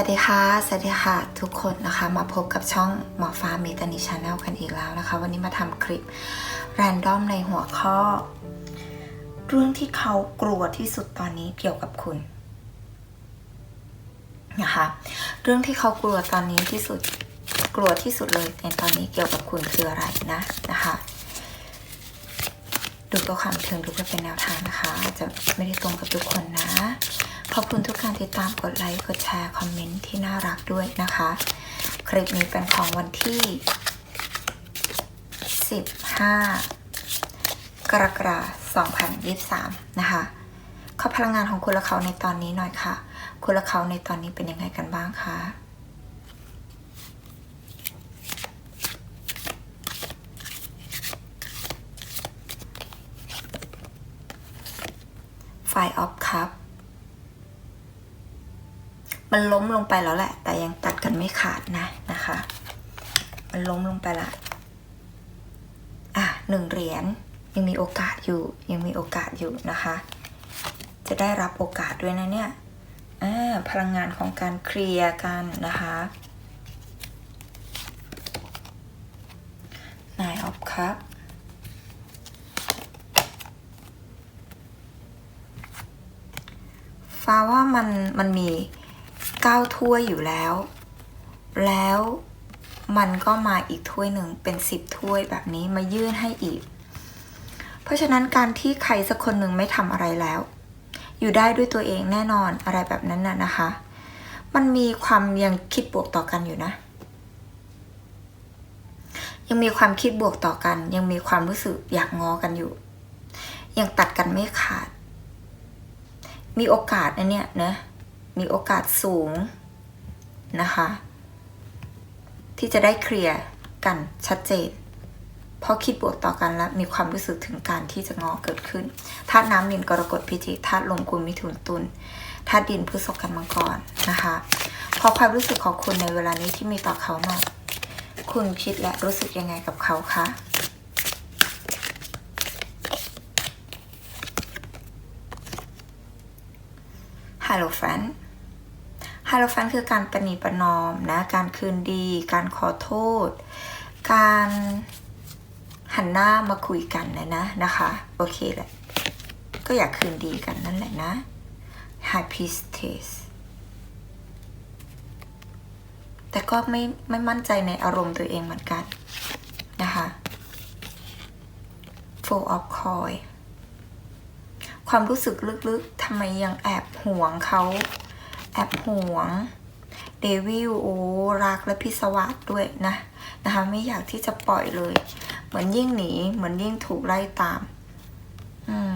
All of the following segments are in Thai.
วัสดีค่ะ สวัสดีค่ะ ทุกคนนะคะมาพบกับช่องหมอฟ้ามีตานิชาแนลกันอีกแล้วนะคะ วันนี้มาทำคลิปแรนดอมในหัวข้อ เรื่องที่เขากลัวที่สุดตอนนี้เกี่ยวกับคุณนะคะเรื่องที่เขากลัวตอนนี้ที่สุดกลัวที่สุดเลยในตอนนี้เกี่ยวกับคุณคืออะไรนะนะคะ ดูตัวความเทิงดูเพื่อเป็นแนวทางนะคะ จะไม่ได้ตรงกับทุกคนนะ ขอบคุณทุกการติดตามกดไลค์กดแชร์คอมเมนต์ที่น่ารักด้วยนะคะ คลิปนี้เป็นของวันที่ 15 กรกฎาคม2023 นะคะขอพลังงานของคุณและเขาในตอนนี้หน่อยค่ะ คุณและเขาในตอนนี้เป็นยังไงกันบ้างคะ ไฟออฟคัพมันล้มลงไปแล้วแหละ แต่ยังตัดกันไม่ขาดนะนะคะ มันล้มลงไปละอะหนึ่งเหรียญยังมีโอกาสอยู่ ยังมีโอกาสอยู่นะคะ จะได้รับโอกาสด้วยนะเนี่ยอ่าพลังงานของการเคลียร์กันนะคะ Nine of Cups ฟ้าว่ามันมันมีเก้าถ้วยอยู่แล้ว แล้วมันก็มาอีกถ้วยหนึ่งเป็นสิบถ้วยแบบนี้มายื่นให้อีก เพราะฉะนั้นการที่ใครสักคนหนึ่งไม่ทำอะไรแล้ว อยู่ได้ด้วยตัวเองแน่นอนอะไรแบบนั้นน่ะนะคะ มันมีความยังคิดบวกต่อกันอยู่นะ ยังมีความคิดบวกต่อกัน ยังมีความรู้สึกอยากงอกันอยู่ ยังตัดกันไม่ขาด มีโอกาสนะเนี่ยนะมีโอกาสสูงนะคะ ที่จะได้เคลียร์กันชัดเจนเพราะคิดบวกต่อกันแล้วมีความรู้สึกถึงการที่จะงอเกิดขึ้นธาตุน้ำดินกรกฎพิจิกธาตุลมกุมมิถุนตุลธาตุดินพฤษภกันมังกรนะคะพอความรู้สึกของคุณในเวลานี้ที่มีต่อเขาหน่อยคุณคิดและรู้สึกยังไงกับเขาคะ ฮัลโหลแฟนฮัลโหลแฟนคือการประนีประนอมนะการคืนดี การขอโทษ การหันหน้ามาคุยกันนะนะนะคะ โอเคแหละก็อยากคืนดีกันนั่นแหละนะ High Priestess แต่ก็ไม่ไม่มั่นใจในอารมณ์ตัวเองเหมือนกันนะคะ Four of Coin ความรู้สึกลึกๆทำไมยังแอบห่วงเขา แอบห่วงเดวิลโอ้รักและพิศวาสด้วยนะนะคะไม่อยากที่จะปล่อยเลย เหมือนยิ่งหนีเหมือนยิ่งถูกไล่ตามอืม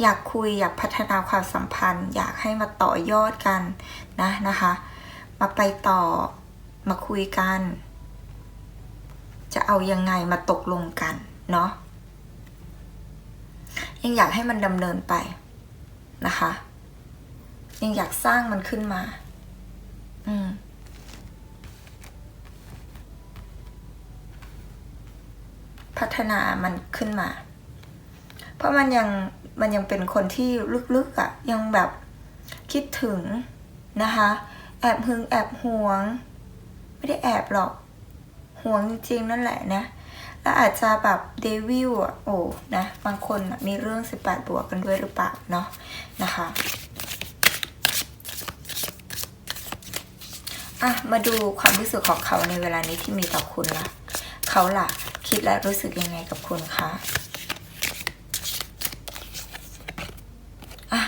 อยากคุยอยากพัฒนาความสัมพันธ์ อยากให้มาต่อยอดกันนะนะคะ มาไปต่อมาคุยกัน จะเอายังไงมาตกลงกันเนาะ ยังอยากให้มันดำเนินไปนะคะ ยังอยากสร้างมันขึ้นมา อืมพัฒนามันขึ้นมา เพราะมันยังมันยังเป็นคนที่ลึกๆอะ่ะ ยังแบบคิดถึงนะคะ แอบหึงแอบหวง ไม่ได้แอบหรอกหวงจริงๆนั่นแหละนะ แล้วอาจจะแบบเดวิลอะโอ้นะบางคนมีเรื่อง 18 บวกกันด้วยหรือเปล่าเนาะนะคะอะมาดูความรู้สึกของเขาในเวลานี้ที่มีต่อคุณละเขาล่ะ คิดและรู้สึกยังไงกับคุณคะอะ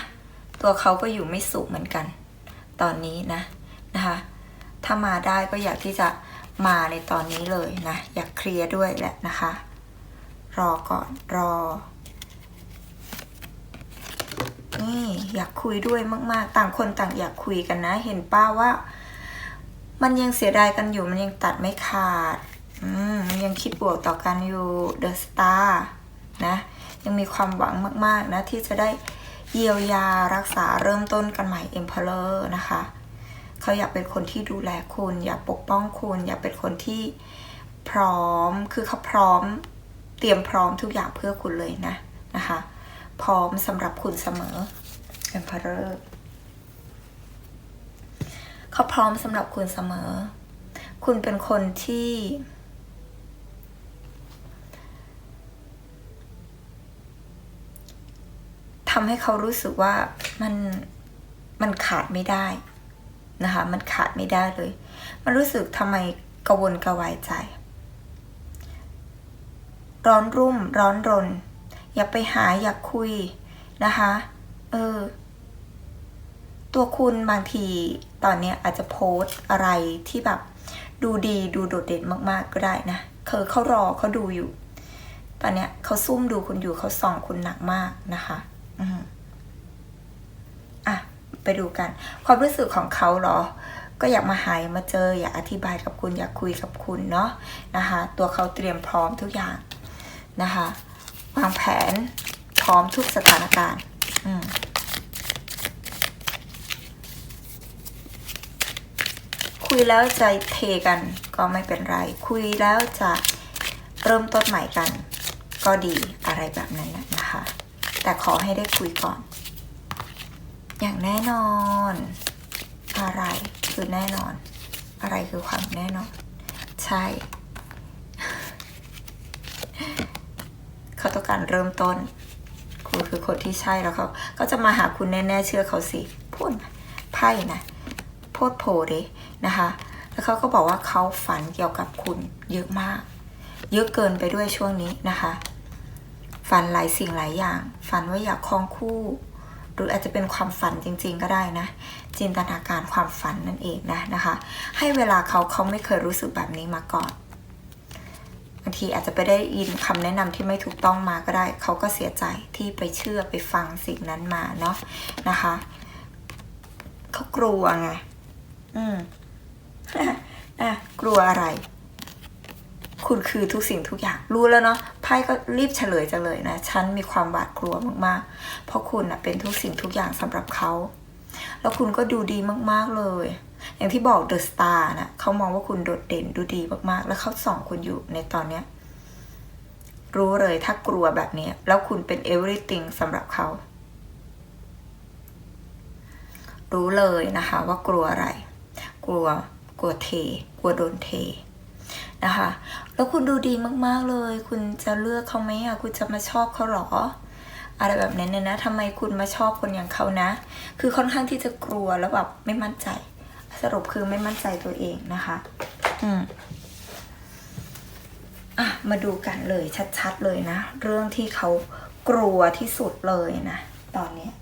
ตัวเขาก็อยู่ไม่สุขเหมือนกัน ตอนนี้นะนะคะ ถ้ามาได้ก็อยากที่จะ มาในตอนนี้เลยนะ อยากเคลียร์ด้วยแหละนะคะ รอก่อนรอ นี่อยากคุยด้วยมาก ๆ ต่างคนต่างอยากคุยกันนะ เห็นป้าว่า มันยังเสียดายกันอยู่มันยังตัดไม่ขาด อืมมันยังคิดบวกต่อกันอยู่เดอะสตาร์นะ ยังมีความหวังมาก ๆ นะ ที่จะได้เยียวยารักษาเริ่มต้นกันใหม่ Emperor นะคะ เขาอยากเป็นคนที่ดูแลคุณ อยากปกป้องคุณ อยากเป็นคนที่พร้อม คือเขาพร้อม เตรียมพร้อมทุกอย่างเพื่อคุณเลยนะนะคะ พร้อมสำหรับคุณเสมอ Emperor เขาพร้อมสำหรับคุณเสมอ คุณเป็นคนที่ทำให้เขารู้สึกว่ามันมันขาดไม่ได้ นะคะ มันขาดไม่ได้เลย มันรู้สึกทำไมกระวนกระวายใจ ร้อนรุ่ม ร้อนรน อยากไปหาอยากคุยนะคะ เออ ตัวคุณบางทีตอนนี้อาจจะโพสต์อะไรที่แบบดูดีดูโดดเด่นมากๆก็ได้นะคือเขารอเขาดูอยู่ ตอนเนี้ยเขาซุ่มดูคุณอยู่เขาส่องคุณหนักมากนะคะ อืมอะ ไปดูกัน ความรู้สึกของเขาเหรอ ก็อยากมาหายมาเจอ อยากอธิบายกับคุณอยากคุยกับคุณเนาะนะคะ ตัวเขาเตรียมพร้อมทุกอย่างนะคะวางแผนพร้อมทุกสถานการณ์อืมคุยแล้วจะเทกันก็ไม่เป็นไร คุยแล้วจะเริ่มต้นใหม่กัน ก็ดีอะไรแบบนั้นนะนะคะ แต่ขอให้ได้คุยก่อน อย่างแน่นอน อะไรคือแน่นอน อะไรคือความแน่นอน ใช่ เขาต้องการเริ่มต้น คุณคือคนที่ใช่แล้วเขาก็จะมาหาคุณแน่ๆเชื่อเขาสิพูดไพ่นะโพดโพเดนะคะ แล้วเขาก็บอกว่าเขาฝันเกี่ยวกับคุณเยอะมาก เยอะเกินไปด้วยช่วงนี้นะคะ ฝันหลายสิ่งหลายอย่าง ฝันว่าอยากครองคู่ หรืออาจจะเป็นความฝันจริง ๆ ก็ได้นะ จินตนาการความฝันนั่นเองนะนะคะ ให้เวลาเขาเขาไม่เคยรู้สึกแบบนี้มาก่อนบางทีอาจจะไปได้ยินคำแนะนำที่ไม่ถูกต้องมาก็ได้ เขาก็เสียใจที่ไปเชื่อไปฟังสิ่งนั้นมาเนาะนะคะเขากลัวไงอืมอะกลัวอะไร คุณคือทุกสิ่งทุกอย่างรู้แล้วเนาะไพ่ก็รีบเฉลยจังเลยนะฉันมีความหวาดกลัวมากๆ เพราะคุณนะเป็นทุกสิ่งทุกอย่างสำหรับเขา แล้วคุณก็ดูดีมากๆเลย อย่างที่บอกเดอะสตาร์นะเขามองว่าคุณโดดเด่นดูดีมากๆ แล้วเขาส่องคุณอยู่ในตอนเนี้ยรู้เลยถ้ากลัวแบบนี้แล้วคุณเป็น everything สำหรับเขา รู้เลยนะคะว่ากลัวอะไร กลัวกลัวเท กลัวโดนเท นะคะ แล้วคุณดูดีมากๆเลย คุณจะเลือกเขาไหมอะคุณจะมาชอบเขาหรอ อะไรแบบนั้นเนี่ยนะทำไมคุณมาชอบคนอย่างเขานะ คือค่อนข้างที่จะกลัวแล้วแบบไม่มั่นใจ สรุปคือไม่มั่นใจตัวเองนะคะ อืมอะมาดูกันเลยชัดๆเลยนะ เรื่องที่เขากลัวที่สุดเลยนะ ตอนเนี้ย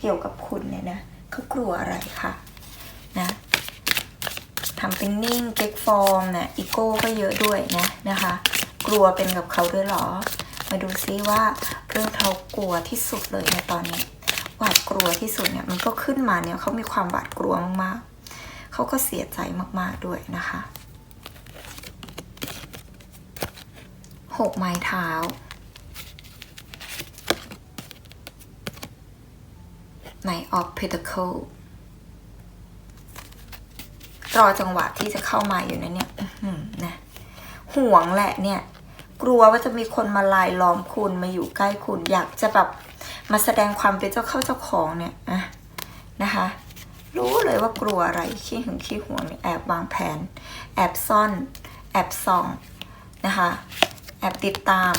เกี่ยวกับคุณเนี่ยนะเขากลัวอะไรคะนะ ทำเป็นนิ่งเก๊กฟอร์มเนี่ยอีโก้ก็เยอะด้วยนะนะคะ กลัวเป็นกับเขาด้วยเหรอ มาดูซิว่าเรื่องเขากลัวที่สุดเลยในตอนนี้หวาดกลัวที่สุดเนี่ยมันก็ขึ้นมาเนี่ยเขามีความหวาดกลัวมากๆเขาก็เสียใจมากๆด้วยนะคะหกไม้เท้า Knight of Pentacle รอจังหวะที่จะเข้ามาอยู่นะเนี่ยนะห่วงแหละเนี่ย กลัวว่าจะมีคนมาลายล้อมคุณมาอยู่ใกล้คุณ อยากจะแบบมาแสดงความเป็นเจ้าเข้าเจ้าของเนี่ยอะนะคะ รู้เลยว่ากลัวอะไรขี้หึงขี้ห่วงแอบวางแผน แอบซ่อน แอบส่องนะคะ แอบติดตาม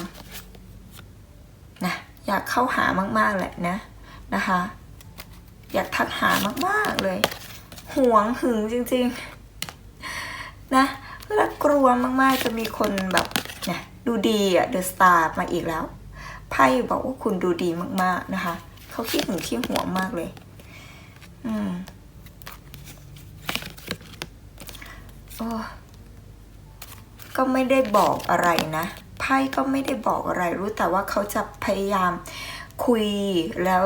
นะอยากเข้าหามากๆแหละนะนะคะ อยากทักหามากๆเลย ห่วงหึงจริงๆ นะแล้วกลัวมากๆจะมีคนแบบเนี่ยดูดีอะเดอะสตาร์มาอีกแล้ว ไพ่บอกว่าคุณดูดีมากๆนะคะ เขาขี้หึงขี้ห่วงมากเลย อืมโอ้ก็ไม่ได้บอกอะไรนะไพ่ก็ไม่ได้บอกอะไรรู้แต่ว่าเขาจะพยายามคุยแล้ว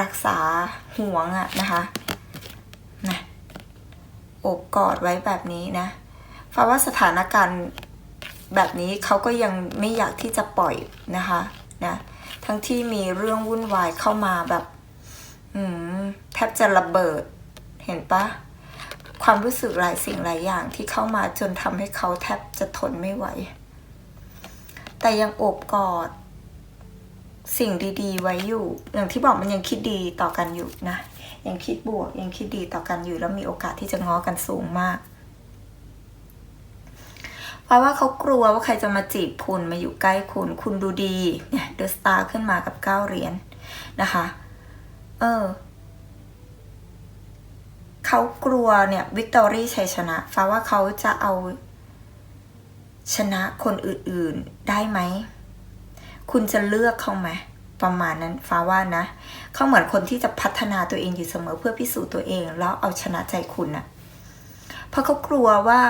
รักษาห่วงอะนะคะ โอบกอดไว้แบบนี้นะฟ้าว่าสถานการณ์แบบนี้เขาก็ยังไม่อยากที่จะปล่อยนะคะนะทั้งที่มีเรื่องวุ่นวายเข้ามาแบบอืมแทบจะระเบิดเห็นปะความรู้สึกหลายสิ่งหลายอย่างที่เข้ามาจนทำให้เขาแทบจะทนไม่ไหว แต่ยังโอบกอด สิ่งดีๆ ไว้อยู่ อย่างที่บอกมันยังคิดดีต่อกันอยู่นะ ยังคิดบวก ยังคิดดีต่อกันอยู่แล้วมีโอกาสที่จะง้อกันสูงมากเพราะว่าเขากลัวว่าใครจะมาจีบคุณมาอยู่ใกล้คุณ คุณดูดีเนี่ยเดอะสตาร์ขึ้นมากับเก้าเหรียญนะคะ เออเขากลัวเนี่ยวิกตอรี่ชัยชนะฟ้าว่าเขาจะเอา ชนะคนอื่นๆได้ไหม คุณจะเลือกเขาไหม ประมาณนั้นฟ้าว่านะ เขาเหมือนคนที่จะพัฒนาตัวเองอยู่เสมอเพื่อพิสูจน์ตัวเอง แล้วเอาชนะใจคุณนะเพราะเขากลัวว่า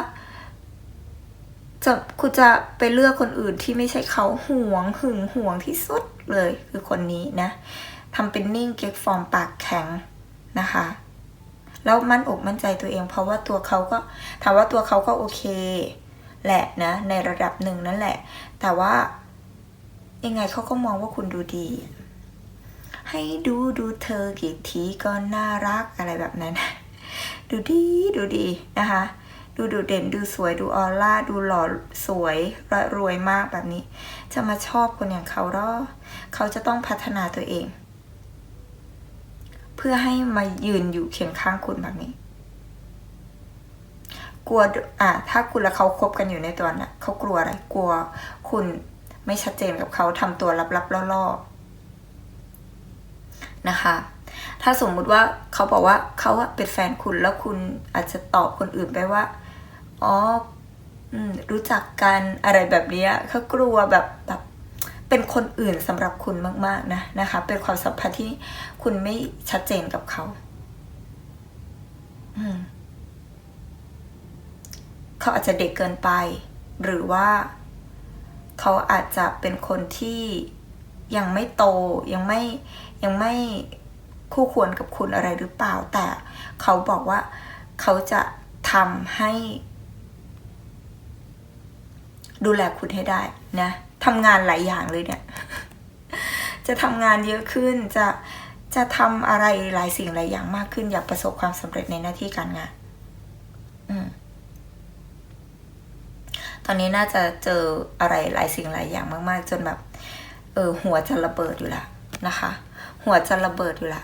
จะคุณจะไปเลือกคนอื่นที่ไม่ใช่เขาห่วงหึงห่วงที่สุดเลยคือคนนี้นะทำเป็นนิ่งเก๊กฟอร์มปากแข็งนะคะ แล้วมั่นอกมั่นใจตัวเอง เพราะว่าตัวเขาก็ถามว่าตัวเขาก็โอเค แหละนะในระดับหนึ่งนั่นแหละ แต่ว่า ยังไงเขาก็มองว่าคุณดูดี ให้ดูดูเธอกี่ทีก็น่ารักอะไรแบบนั้น ดูดีดูดีนะคะ ดูดูเด่นดูสวยดูออร่าดูหล่อสวยรวยมากแบบนี้ จะมาชอบคนอย่างเขาหรอเขาจะต้องพัฒนาตัวเอง เพื่อให้มายืนอยู่เคียงข้างคุณแบบนี้กลัวอะถ้าคุณและเขาคบกันอยู่ในตัวน่ะเขากลัวอะไร กลัวคุณ ไม่ชัดเจนกับเขาทำตัวลับๆล่อๆนะคะ ถ้าสมมุติว่าเขาบอกว่าเขาเป็นแฟนคุณแล้วคุณอาจจะตอบคนอื่นไปว่าอ๋อรู้จักกันอะไรแบบนี้เขากลัวแบบแบบเป็นคนอื่นสำหรับคุณมาก ๆ นะนะคะ เป็นความสัมพันธ์ที่คุณไม่ชัดเจนกับเขาเขาอาจจะเด็กเกินไป หรือว่า เขาอาจจะเป็นคนที่ยังไม่โตยังไม่ยังไม่คู่ควรกับคุณอะไรหรือเปล่า แต่เขาบอกว่าเขาจะทำให้ ดูแลคุณให้ได้นะทำงานหลายอย่างเลยเนี่ย จะทำงานเยอะขึ้นจะจะทำอะไรหลายสิ่งหลายอย่างมากขึ้นอยากประสบความสำเร็จในหน้าที่การงาน อืมต อนนี้น่าจะเจออะไรหลายสิ่งหลายอย่างมากๆ จนแบบ เออหัวจะระเบิดอยู่ละนะคะ หัวจะระเบิดอยู่ละ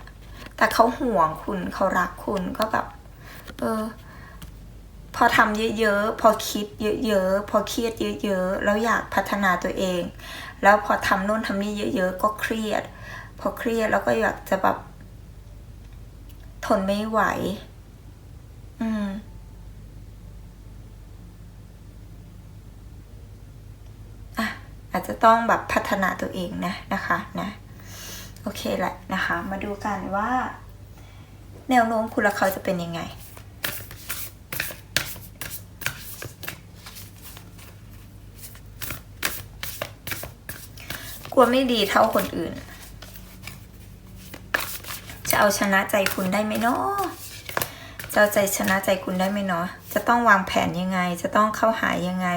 แต่เขาห่วงคุณเขารักคุณก็แบบ เออ พอทำเยอะๆ พอคิดเยอะๆ พอเครียดเยอะๆ แล้วอยากพัฒนาตัวเอง แล้วพอทำโน่นทำนี่เยอะๆ ก็เครียด พอเครียดแล้วก็อยากจะแบบทนไม่ไหว อืม อาจจะต้องแบบพัฒนาตัวเองนะนะคะนะโอเคแหละนะคะ มาดูกันว่า แนวโน้มคุณและเขาจะเป็นยังไงกลัวไม่ดีเท่าคนอื่น จะเอาชนะใจคุณได้ไหมเนาะจะใจชนะใจคุณได้ไหมเนาะจะต้องวางแผนยังไง จะต้องเข้าหายังไง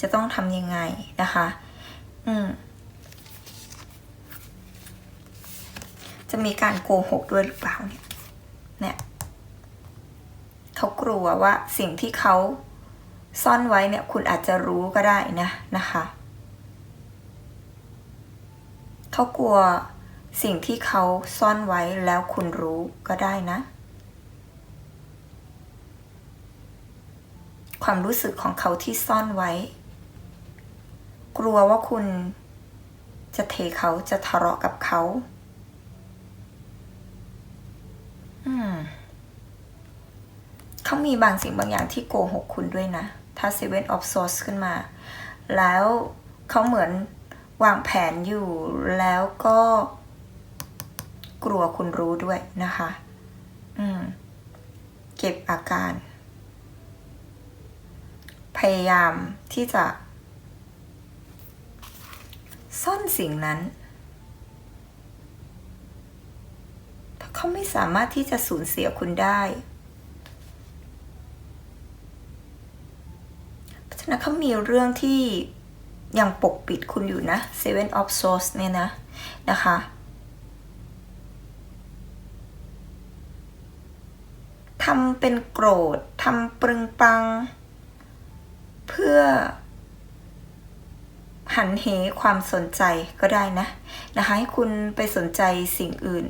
จะต้องทำยังไงนะคะ อืมจะมีการโกหกด้วยหรือเปล่าเนี่ย เนี่ย เขากลัวว่าสิ่งที่เขาซ่อนไว้เนี่ย คุณอาจจะรู้ก็ได้นะนะคะ เขากลัวสิ่งที่เขาซ่อนไว้แล้วคุณรู้ก็ได้นะ ความรู้สึกของเขาที่ซ่อนไว้ กลัวว่าคุณจะเทเขาจะทะเลาะกับเขาอืมเขามีบางสิ่งบางอย่างที่โกหกคุณด้วยนะ ถ้า Seven of Swords ขึ้นมา แล้วเขาเหมือนวางแผนอยู่แล้วก็กลัวคุณรู้ด้วยนะคะ อืม เก็บอาการ พยายามที่จะ ซ่อนสิ่งนั้น เพราะเขาไม่สามารถที่จะสูญเสียคุณได้เพราะฉะนั้นเขามีเรื่องที่ยังปกปิดคุณอยู่นะ Seven of Swords เนี่ยนะนะคะทำเป็นโกรธทำปรึงปัง เพื่อ หันเหความสนใจก็ได้นะนะคะให้คุณไปสนใจสิ่งอื่น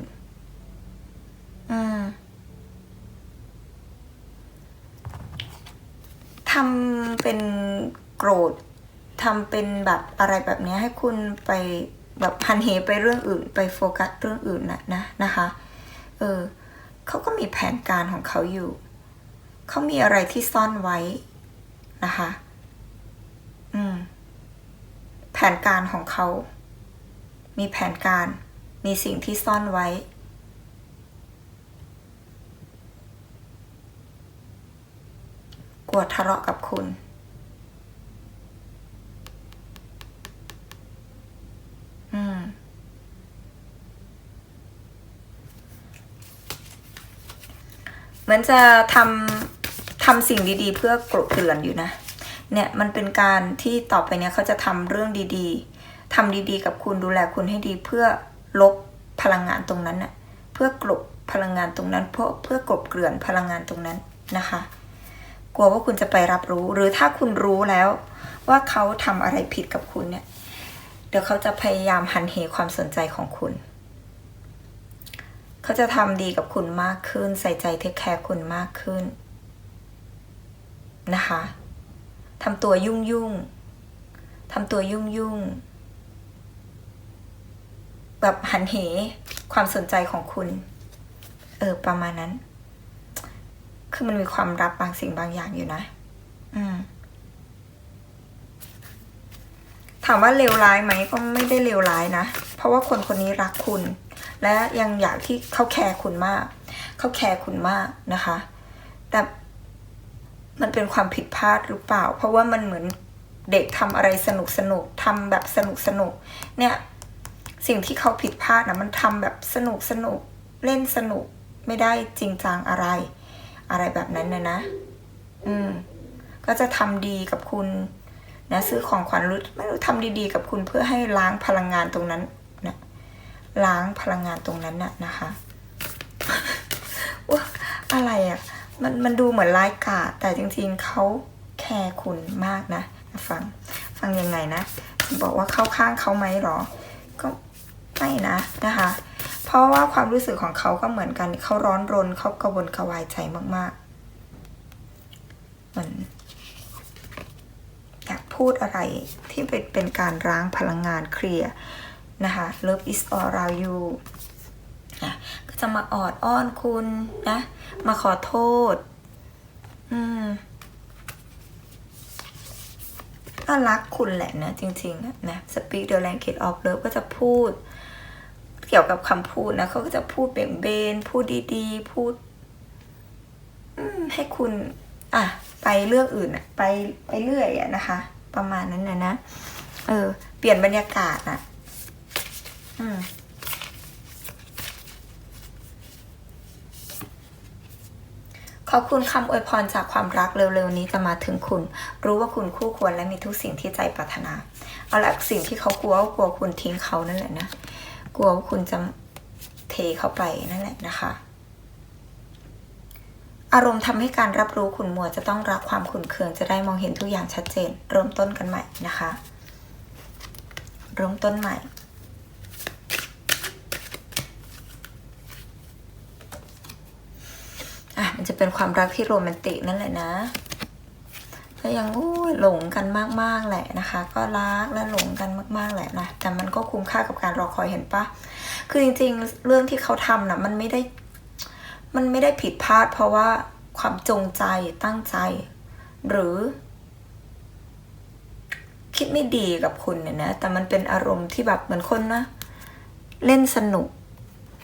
ทำเป็นโกรธทำเป็นแบบอะไรแบบนี้ให้คุณไปแบบหันเหไปเรื่องอื่น ไปโฟกัสเรื่องอื่นนะนะนะคะเออเขาก็มีแผนการของเขาอยู่ เขามีอะไรที่ซ่อนไว้นะคะ นการของเขา มีแผนการ มีสิ่งที่ซ่อนไว้ กลัวทะเลาะกับคุณ อืม เหมือนจะทำทำสิ่งดีๆ เพื่อกลบเกลื่อนอยู่นะ เนี่ยมันเป็นการที่ต่อไปเนี่ยเขาจะทำเรื่องดีๆทำดีๆ กับคุณดูแลคุณให้ดีเพื่อลบพลังงานตรงนั้นน่ะเพื่อกลบพลังงานตรงนั้น เพื่อเพื่อกลบเกลื่อนพลังงานตรงนั้นนะคะ กลัวว่าคุณจะไปรับรู้ หรือถ้าคุณรู้แล้วว่าเขาทำอะไรผิดกับคุณเนี่ยเดี๋ยวเขาจะพยายามหันเหความสนใจของคุณ เขาจะทำดีกับคุณมากขึ้น ใส่ใจเทคแคร์คุณมากขึ้นนะคะ ทำตัวยุ่งยุ่งทำตัวยุ่งยุ่งแบบหันเหความสนใจของคุณ เออ ประมาณนั้น คือมันมีความรับบางสิ่งบางอย่างอยู่นะ อืม ถามว่าเลวร้ายไหมก็ไม่ได้เลวร้ายนะ เพราะว่าคนคนนี้รักคุณ และยังอยากที่เขาแคร์คุณมาก เขาแคร์คุณมากนะคะ แต่ มันเป็นความผิดพลาดหรือเปล่า เพราะว่ามันเหมือนเด็กทำอะไรสนุกสนุกทำแบบสนุกสนุกเนี่ยสิ่งที่เขาผิดพลาดนะมันทำแบบสนุกสนุกเล่นสนุกไม่ได้จริงจังอะไร อะไรแบบนั้นนะนะ อืม ก็จะทำดีกับคุณนะซื้อของขวัญรู้ไม่รู้ทำดีๆ กับคุณเพื่อให้ล้างพลังงานตรงนั้นนะล้างพลังงานตรงนั้นน่ะนะคะว่าอะไรอะ่ะ มันมันดูเหมือนไร้กาแต่จริงๆเขาแคร์คุณมากนะ ฟังฟังยังไงนะ บอกว่าเข้าข้างเขาไหมหรอ ก็ไม่นะนะคะ เพราะว่าความรู้สึกของเขาก็เหมือนกันเขาร้อนรนเขากระวนกระวายใจมากๆเหมือนอยากพูดอะไรที่เป็นเป็นการร้างพลังงานเคลียร์นะคะ Love is all around you จะมาออดอ้อนคุณนะ มาขอโทษ อืมก็รักคุณแหละนะ จริงๆอะนะ Speak the language of love ก็จะพูด เกี่ยวกับคำพูดนะเขาก็จะพูดเบ่งเบน พูดดีๆ พูดให้คุณ อะ ไปเรื่องอื่นอะไปไปเรื่อยอะนะคะ ประมาณนั้นนะนะ เออ เปลี่ยนบรรยากาศอะ อืม ขอบคุณคำอวยพรจากความรักเร็วๆนี้จะมาถึงคุณ รู้ว่าคุณคู่ควรและมีทุกสิ่งที่ใจปรารถนา เอาละสิ่งที่เขากลัวกลัวคุณทิ้งเขานั่นแหละนะ กลัวว่าคุณจะเทเขาไปนั่นแหละนะคะ อารมณ์ทำให้การรับรู้ขุนมัวจะต้องรักความขุนเคืองจะได้มองเห็นทุกอย่างชัดเจน เริ่มต้นกันใหม่นะคะ เริ่มต้นใหม่ อะ มันจะเป็นความรักที่โรแมนติกนั่นแหละนะก็ยังอู้ยหลงกันมากๆแหละนะคะ ก็รักและหลงกันมากๆแหละนะแต่มันก็คุ้มค่ากับการรอคอยเห็นปะคือจริงๆ เรื่องที่เขาทำนะมันไม่ได้ มันไม่ได้ผิดพลาด เพราะว่าความจงใจตั้งใจ หรือ คิดไม่ดีกับคุณเนี่ยนะ แต่มันเป็นอารมณ์ที่แบบเหมือนคนนะ เล่นสนุก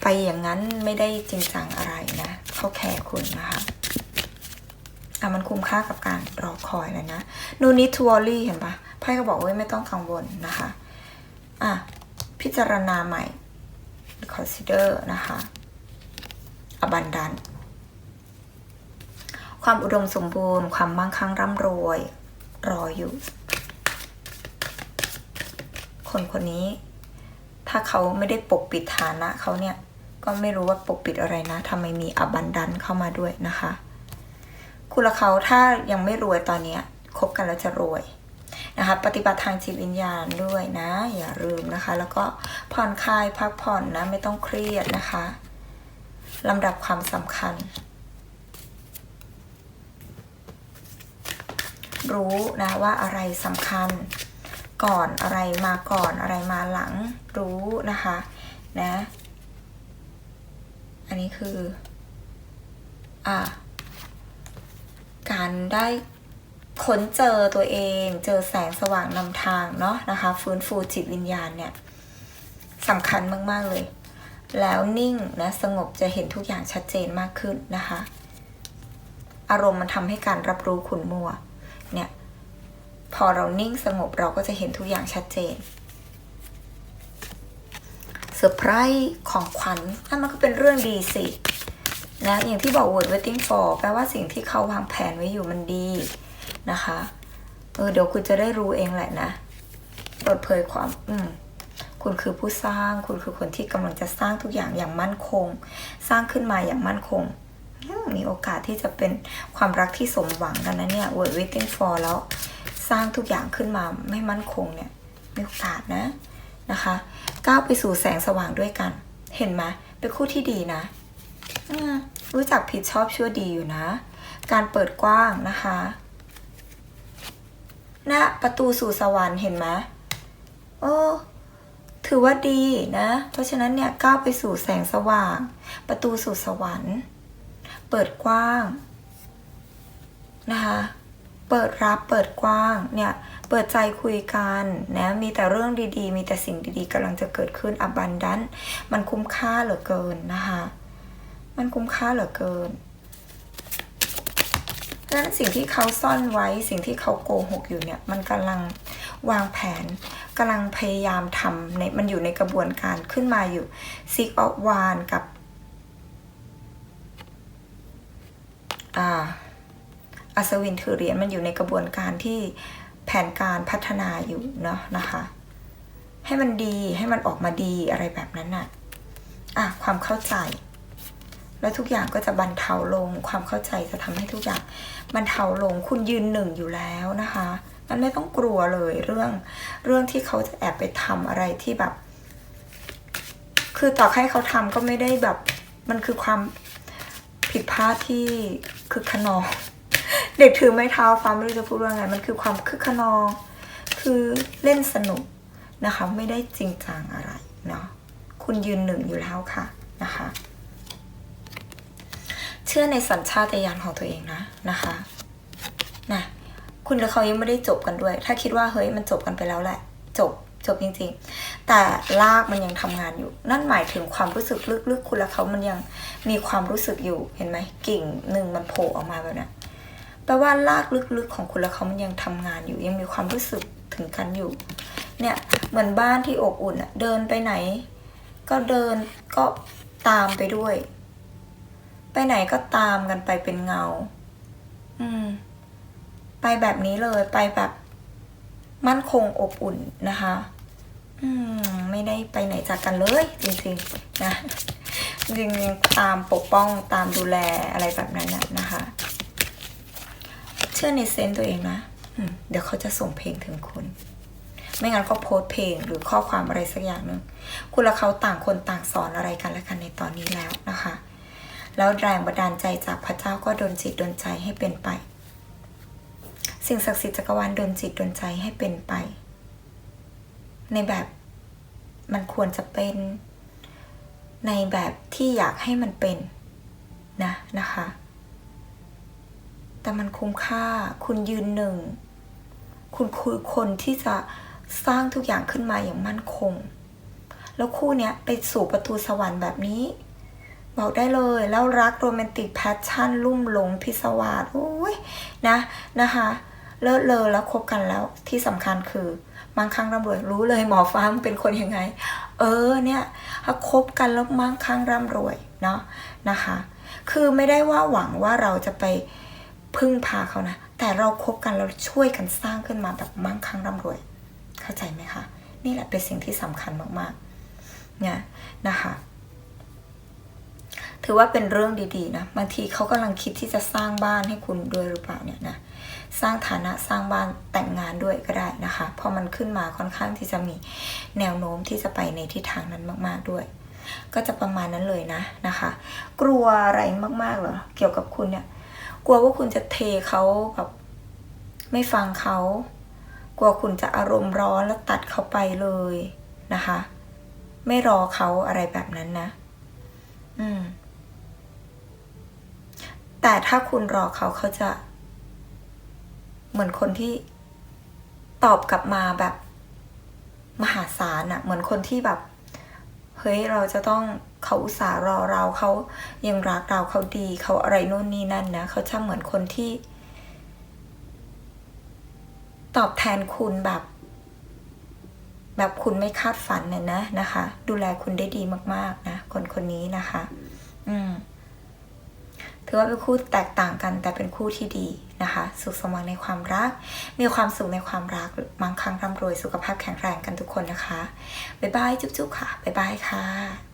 ไปอย่างนั้นไม่ได้จริงจังอะไรนะ เขาแคร์คุณนะคะอะมันคุ้มค่ากับการรอคอยเลยนะ no need to worry เห็นปะไพ่ก็บอกว่าไม่ต้องกังวลนะคะ อะ พิจารณาใหม่ consider นะคะ abundant ความอุดมสมบูรณ์ ความมั่งคั่งร่ำรวย รออยู่ คนคนนี้ ถ้าเขาไม่ได้ปกปิดฐานะเขาเนี่ย ก็ไม่รู้ว่าปกปิดอะไรนะทำไมมีอบันดันเข้ามาด้วยนะคะ คุณละเขาถ้ายังไม่รวยตอนนี้คบกันแล้วจะรวยนะคะ ปฏิบัติทางจิตวิญญาณด้วยนะ อย่าลืมนะคะ แล้วก็ผ่อนคลายพักผ่อนนะ ไม่ต้องเครียดนะคะลำดับความสำคัญ รู้นะว่าอะไรสำคัญ ก่อนอะไรมาก่อนอะไรมาหลัง รู้นะคะ นะ อันนี้คืออ่าการได้ค้นเจอตัวเอง เจอแสงสว่างนำทางเนาะนะคะ ฟื้นฟูจิตวิญญาณเนี่ยสำคัญมาก ๆ เลย แล้วนิ่งนะสงบจะเห็นทุกอย่างชัดเจนมากขึ้นนะคะ อารมณ์มันทำให้การรับรู้ขุนมัวเนี่ยพอเรานิ่งสงบเราก็จะเห็นทุกอย่างชัดเจน เซอร์ไพรส์ของขวัญนั่นมันก็เป็นเรื่องดีสินะอย่างที่บอก word waiting for แปลว่าสิ่งที่เขาวางแผนไว้อยู่มันดีนะคะเออเดี๋ยวคุณจะได้รู้เองแหละนะเปิดเผยความอืมคุณคือผู้สร้าง คุณคือคนที่กำลังจะสร้างทุกอย่างอย่างมั่นคง สร้างขึ้นมาอย่างมั่นคง มีโอกาสที่จะเป็นความรักที่สมหวังกันนะเนี่ย word waiting for แล้ว สร้างทุกอย่างขึ้นมาไม่มั่นคงเนี่ย มีโอกาสนะ นะคะ ก้าวไปสู่แสงสว่างด้วยกัน เห็นไหมเป็นคู่ที่ดีนะรู้จักผิดชอบชั่วดีอยู่นะ การเปิดกว้างนะคะณนะประตูสู่สวรรค์เห็นไหมโอ้ถือว่าดีนะ เพราะฉะนั้นเนี่ยก้าวไปสู่แสงสว่าง ประตูสู่สวรรค์ เปิดกว้างนะคะ เปิดรับเปิดกว้างเนี่ย เปิดใจคุยกันนะมีแต่เรื่องดีๆ มีแต่สิ่งดีๆกำลังจะเกิดขึ้นอบันดันมันคุ้มค่าเหลือเกินนะคะมันคุ้มค่าเหลือเกินดังนั้นสิ่งที่เขาซ่อนไว้สิ่งที่เขาโกหกอยู่เนี่ยมันกำลังวางแผนกำลังพยายามทำในมันอยู่ในกระบวนการขึ้นมาอยู่ซิกออฟวานกับอาอัศวินถือเหรียญมันอยู่ในกระบวนการที่ แผนการพัฒนาอยู่เนาะนะคะ ให้มันดีให้มันออกมาดีอะไรแบบนั้นน่ะอะความเข้าใจ แล้วทุกอย่างก็จะบรรเทาลง ความเข้าใจจะทำให้ทุกอย่างบรรเทาลงคุณยืนหนึ่งอยู่แล้วนะคะ มันไม่ต้องกลัวเลยเรื่องเรื่องที่เขาจะแอบไปทำอะไรที่แบบ คือต่อให้เขาทำก็ไม่ได้แบบมันคือความผิดพลาดที่คือขนอง เด็กถือไม้เท้าฟ้าไม่รู้จะพูดว่าไง มันคือความคึกขนอง คือเล่นสนุกนะคะ ไม่ได้จริงจังอะไรเนาะคุณยืนหนึ่งอยู่แล้วค่ะนะคะ เชื่อในสัญชาตญาณของตัวเองนะนะคะนะคุณกับเขายังไม่ได้จบกันด้วย ถ้าคิดว่าเฮ้ยมันจบกันไปแล้วแหละ จบจบจริงๆ แต่ลากมันยังทำงานอยู่ นั่นหมายถึงความรู้สึกลึกๆ คุณและเขามันยังมีความรู้สึกอยู่ เห็นไหมกิ่งหนึ่งมันโผล่ออกมาแบบนี้ แปลว่าลากลึกๆของคุณและเขามันยังทำงานอยู่ ยังมีความรู้สึกถึงกันอยู่ เนี่ยเหมือนบ้านที่อบอุ่นอะเดินไปไหน ก็เดินก็ตามไปด้วย ไปไหนก็ตามกันไปเป็นเงา อืม ไปแบบนี้เลยไปแบบมั่นคงอบอุ่นนะคะ อืม ไม่ได้ไปไหนจากกันเลยจริงๆนะจริงๆตามปกป้องตามดูแลอะไรแบบนั้นนะคะ เชื่อในเซนต์ตัวเองนะเดี๋ยวเขาจะส่งเพลงถึงคุณ ไม่งั้นก็โพสเพลงหรือข้อความอะไรสักอย่างหนึ่งคุณและเขาต่างคนต่างสอนอะไรกันและกันในตอนนี้แล้วนะคะ แล้วแรงบันดาลใจจากพระเจ้าก็ดนจิตดนใจให้เป็นไป สิ่งศักดิ์สิทธิ์จักรวาลดนจิตดนใจให้เป็นไป ในแบบมันควรจะเป็นในแบบที่อยากให้มันเป็นนะนะคะ แต่มันคุ้มค่า คุณยืนหนึ่ง คุณคือคนที่จะสร้างทุกอย่างขึ้นมาอย่างมั่นคง แล้วคู่เนี้ยไปสู่ประตูสวรรค์แบบนี้ บอกได้เลยแล้วรักโรแมนติกแพชชั่น ลุ่มหลงพิศวาสโอ้ยนะนะคะ เลิศเลอแล้วคบกันแล้วที่สำคัญคือมั่งคั่งร่ำรวยรู้เลยหมอฟ้ามเป็นคนยังไง เออเนี่ยถ้าคบกันแล้วมั่งคั่งร่ำรวยเนาะนะคะ คือไม่ได้ว่าหวังว่าเราจะไป พึ่งพาเขานะ แต่เราครบกันเราช่วยกันสร้างขึ้นมาแบบมั่งคั่งร่ำรวย เข้าใจไหมคะ นี่แหละเป็นสิ่งที่สำคัญมากๆเนี่ยนะคะ ถือว่าเป็นเรื่องดีๆนะ บางทีเขากำลังคิดที่จะสร้างบ้านให้คุณด้วยหรือเปล่าเนี่ยนะ สร้างฐานะสร้างบ้านแต่งงานด้วยก็ได้นะคะ พอมันขึ้นมาค่อนข้างที่จะมีแนวโน้มที่จะไปในทิศทางนั้นมากๆด้วย ก็จะประมาณนั้นเลยนะนะคะ กลัวอะไรมากๆเหรอ เกี่ยวกับคุณเนี่ย กลัวว่าคุณจะเทเขาแบบไม่ฟังเขากลัวคุณจะอารมณ์ร้อนแล้วตัดเขาไปเลยนะคะ ไม่รอเขาอะไรแบบนั้นนะ อืม แต่ถ้าคุณรอเขาเขาจะ เหมือนคนที่ตอบกลับมาแบบมหาศาลอะเหมือนคนที่แบบ เฮ้ยเราจะต้อง เขาอุตส่าห์รอเราเขายังรักเราเขาดี เขาอะไรโน่นนี่นั่นนะเขาจะเหมือนคนที่ ตอบแทนคุณแบบ แบบคุณไม่คาดฝันน่ะนะนะคะ ดูแลคุณได้ดีมากๆนะคนคนนี้นะคะ อืมถือว่าเป็นคู่แตกต่างกันแต่เป็นคู่ที่ดีนะคะ สุขสมหวังในความรัก มีความสุขในความรักมั่งคั่งร่ำรวยสุขภาพแข็งแรงกันทุกคนนะคะ บ๊ายบาย จุ๊บๆค่ะ บ๊ายบายค่ะ